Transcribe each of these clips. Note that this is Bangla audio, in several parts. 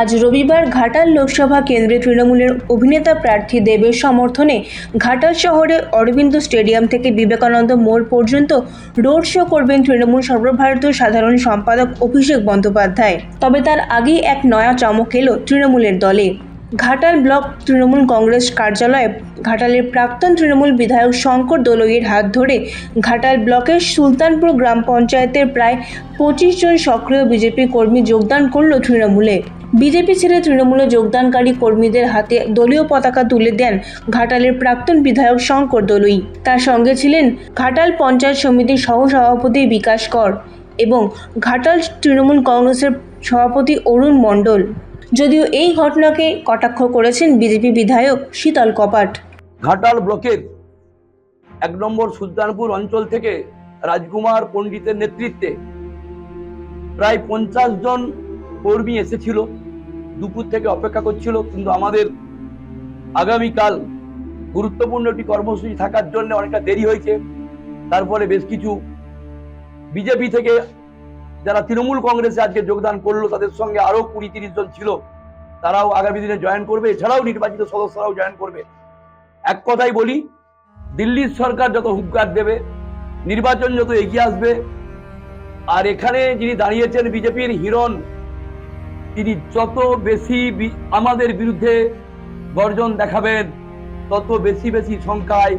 আজ রবিবার ঘাটাল লোকসভা কেন্দ্রে তৃণমূলের অভিনেতা প্রার্থী দেবের সমর্থনে ঘাটাল শহরে অরবিন্দ স্টেডিয়াম থেকে বিবেকানন্দ মোড় পর্যন্ত রোড শো করবেন তৃণমূল সর্বভারতীয় সাধারণ সম্পাদক অভিষেক বন্দ্যোপাধ্যায়। তবে তার আগেই এক নয়া চমক এলো তৃণমূলের দলে। ঘাটাল ব্লক তৃণমূল কংগ্রেস কার্যালয়ে ঘাটালের প্রাক্তন তৃণমূল বিধায়ক শঙ্কর দোলইয়ের হাত ধরে ঘাটাল ব্লকের সুলতানপুর গ্রাম পঞ্চায়েতের প্রায় পঁচিশ জন সক্রিয় বিজেপি কর্মী যোগদান করল তৃণমূলে। বিজেপি ছেড়ে তৃণমূলে যোগদানকারী কর্মীদের হাতে দলীয় পতাকা তুলে দেন ঘাটালের প্রাক্তন বিধায়ক শঙ্কর দলুই। তার সঙ্গে ছিলেন ঘাটাল পঞ্চায়েত সমিতির সহসভাপতি বিকাশ কর এবং ঘাটাল তৃণমূল কংগ্রেসের সভাপতি অরুণ মণ্ডল। যদিও এই ঘটনাকে কটাক্ষ করেছেন বিজেপি বিধায়ক শীতল কপাট। ঘাটাল ব্লকের এক নম্বর সুলতানপুর অঞ্চল থেকে রাজকুমার পণ্ডিতের নেতৃত্বে প্রায় পঞ্চাশ জন কর্মী এসেছিল। দুপুর থেকে অপেক্ষা করছিল, কিন্তু আমাদের আগামীকাল গুরুত্বপূর্ণ একটি কর্মসূচি থাকার জন্য অনেকটা দেরি হয়েছে। তারপরে বেশ কিছু বিজেপি থেকে যারা তৃণমূল কংগ্রেসে আজকে যোগদান করল, তাদের সঙ্গে আরও কুড়ি তিরিশ জন ছিল, তারাও আগামী দিনে জয়েন করবে। এছাড়াও নির্বাচিত সদস্যরাও জয়েন করবে। এক কথাই বলি, দিল্লির সরকার যত হুঙ্কার দেবে, নির্বাচন যত এগিয়ে আসবে, আর এখানে যিনি দাঁড়িয়েছেন বিজেপির হিরণ তিনি যত বেশি আমাদের বিরুদ্ধে গর্জন দেখাবেন, তত বেশি বেশি সংখ্যায়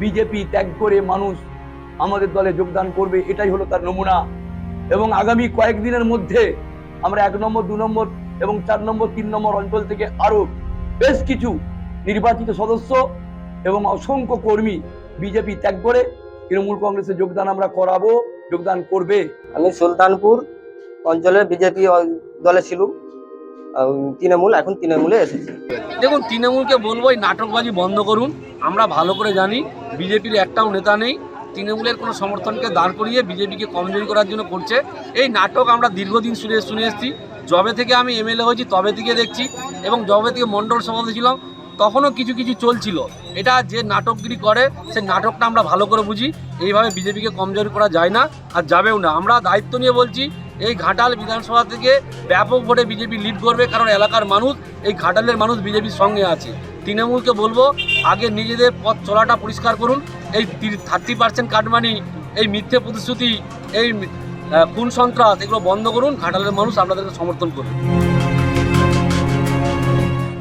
বিজেপি ত্যাগ করে মানুষ আমাদের দলে যোগদান করবে, এটাই হলো তার নমুনা। এবং আগামী কয়েকদিনের মধ্যে আমরা এক নম্বর, দু নম্বর এবং চার নম্বর, তিন নম্বর অঞ্চল থেকে আরও বেশ কিছু নির্বাচিত সদস্য এবং অসংখ্য কর্মী বিজেপি ত্যাগ করে তৃণমূল কংগ্রেসে যোগদান আমরা করাবো, যোগদান করবে। আমি সুলতানপুর অঞ্চলের বিজেপি দলে ছিল তৃণমূল, এখন তৃণমূলে এসেছি। দেখুন, তৃণমূলকে বলব, এই নাটকবাজি বন্ধ করুন। আমরা ভালো করে জানি, বিজেপির একটাও নেতা নেই। তৃণমূলের কোনো সমর্থনকে দাঁড় করিয়ে বিজেপিকে কমজোরি করার জন্য করছে। এই নাটক আমরা দীর্ঘদিন শুনে শুনে এসেছি। যবে থেকে আমি এমএলএ হয়েছি, তবে থেকে দেখছি। এবং যবে থেকে মণ্ডল সভাপতি ছিলাম তখনও কিছু কিছু চলছিল। এটা যে নাটকগিরি করে সে নাটকটা আমরা ভালো করে বুঝি। এইভাবে বিজেপিকে কমজোরি করা যায় না আর যাবেও না। আমরা দায়িত্ব নিয়ে বলছি, এই ঘাটাল বিধানসভা থেকে ব্যাপক ভোটে বিজেপি লিড করবে কারণ এলাকার মানুষ, এই ঘাটালের মানুষ বিজেপির সঙ্গে আছে। তৃণমূলকে বলব, আগে নিজেদের পথ চলাটা পরিষ্কার করুন। এই থার্টি পার্সেন্ট কাটমানি, এই মিথ্যে প্রতিশ্রুতি, এই খুন সন্ত্রাস, এগুলো বন্ধ করুন। ঘাটালের মানুষ আপনাদেরকে সমর্থন করবে।